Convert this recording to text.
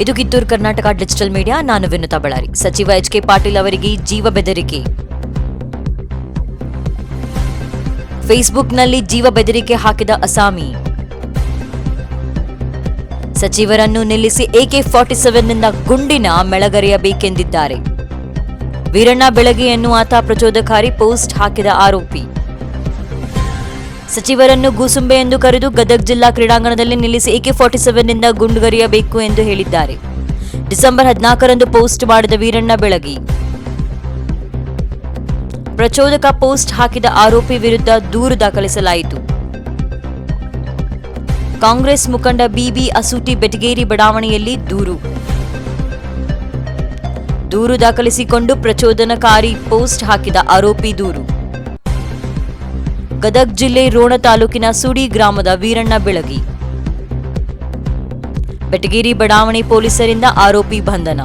ಇದು Kittur Karnataka digital media. ನಾನು ವಿನುತಾ ಬಳ್ಳಾರಿ. ಸಚಿವ ಎಚ್ ಕೆ ಪಾಟೀಲ್ ಅವರಿಗೆ ಜೀವ ಬೆದರಿಕೆ. ಫೇಸ್ಬುಕ್ನಲ್ಲಿ ಜೀವ ಬೆದರಿಕೆ ಹಾಕಿದ ಅಸಾಮಿ. ಸಚಿವರನ್ನು ನಿಲ್ಲಿಸಿ ಎಕೆ ಫಾರ್ಟಿ ಸೆವೆನ್ನಿಂದ ಗುಂಡಿನ ಮೆಳಗರೆಯಬೇಕೆಂದಿದ್ದಾರೆ. ವೀರಣ್ಣ ಬೆಳಗ್ಗೆ ಎನ್ನುವ ಆತ ಪ್ರಚೋದಕಾರಿ ಪೋಸ್ಟ್ ಹಾಕಿದ ಆರೋಪಿ. ಸಚಿವರನ್ನು ಗೂಸುಂಬೆ ಎಂದು ಕರೆದು ಗದಗ್ ಜಿಲ್ಲಾ ಕ್ರೀಡಾಂಗಣದಲ್ಲಿ ನಿಲ್ಲಿಸಿ ಎಕೆ ಫಾರ್ಟಿ ಸೆವೆನ್ನಿಂದ ಗುಂಡುಗರಿಯಬೇಕು ಎಂದು ಹೇಳಿದ್ದಾರೆ. ಡಿಸೆಂಬರ್ ಹದಿನಾಲ್ಕರಂದು ಪೋಸ್ಟ್ ಮಾಡಿದ ವೀರಣ್ಣ ಬೆಳಗಿ. ಪ್ರಚೋದಕ ಪೋಸ್ಟ್ ಹಾಕಿದ ಆರೋಪಿ ವಿರುದ್ಧ ದೂರು ದಾಖಲಿಸಲಾಯಿತು. ಕಾಂಗ್ರೆಸ್ ಮುಖಂಡ ಬಿಬಿ ಅಸೂಟಿ ಬೆಟಗೇರಿ ಬಡಾವಣೆಯಲ್ಲಿ ದೂರು. ದೂರು ದಾಖಲಿಸಿಕೊಂಡು ಪ್ರಚೋದನಕಾರಿ ಪೋಸ್ಟ್ ಹಾಕಿದ ಆರೋಪಿ ದೂರು. ಗದಗ್ ಜಿಲ್ಲೆ ರೋಣ ತಾಲೂಕಿನ ಸುಡಿ ಗ್ರಾಮದ ವೀರಣ್ಣ ಬೆಳಗಿ. ಬೆಟಗೇರಿ ಬಡಾವಣೆ ಪೊಲೀಸರಿಂದ ಆರೋಪಿ ಬಂಧನ.